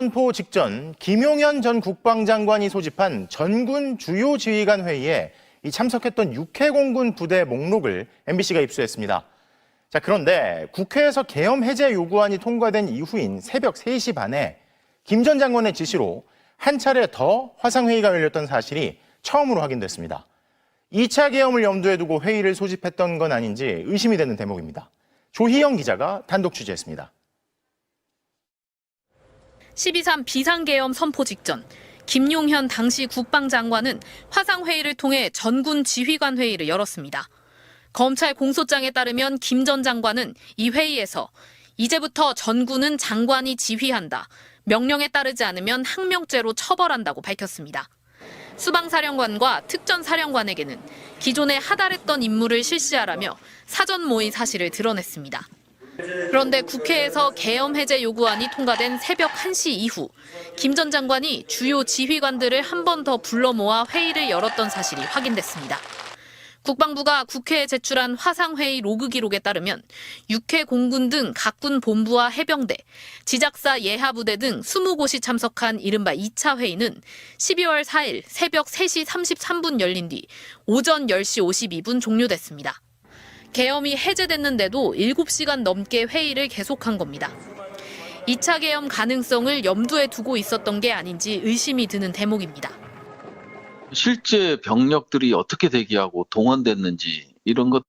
선포 직전 김용현 전 국방장관이 소집한 전군 주요 지휘관 회의에 이 참석했던 육해공군 부대 목록을 MBC가 입수했습니다. 자, 그런데 국회에서 계엄 해제 요구안이 통과된 이후인 새벽 3시 반에 김 전 장관의 지시로 한 차례 더 화상회의가 열렸던 사실이 처음으로 확인됐습니다. 2차 계엄을 염두에 두고 회의를 소집했던 건 아닌지 의심이 되는 대목입니다. 조희영 기자가 단독 취재했습니다. 12.3 비상계엄 선포 직전 김용현 당시 국방장관은 화상회의를 통해 전군 지휘관 회의를 열었습니다. 검찰 공소장에 따르면 김 전 장관은 이 회의에서 이제부터 전군은 장관이 지휘한다. 명령에 따르지 않으면 항명죄로 처벌한다고 밝혔습니다. 수방사령관과 특전사령관에게는 기존에 하달했던 임무를 실시하라며 사전 모의 사실을 드러냈습니다. 그런데 국회에서 계엄 해제 요구안이 통과된 새벽 1시 이후 김 전 장관이 주요 지휘관들을 한 번 더 불러 모아 회의를 열었던 사실이 확인됐습니다. 국방부가 국회에 제출한 화상회의 로그 기록에 따르면 육해 공군 등 각군 본부와 해병대, 지작사 예하부대 등 20곳이 참석한 이른바 2차 회의는 12월 4일 새벽 3시 33분 열린 뒤 오전 10시 52분 종료됐습니다. 계엄이 해제됐는데도 7시간 넘게 회의를 계속한 겁니다. 2차 계엄 가능성을 염두에 두고 있었던 게 아닌지 의심이 드는 대목입니다. 실제 병력들이 어떻게 대기하고 동원됐는지 이런 것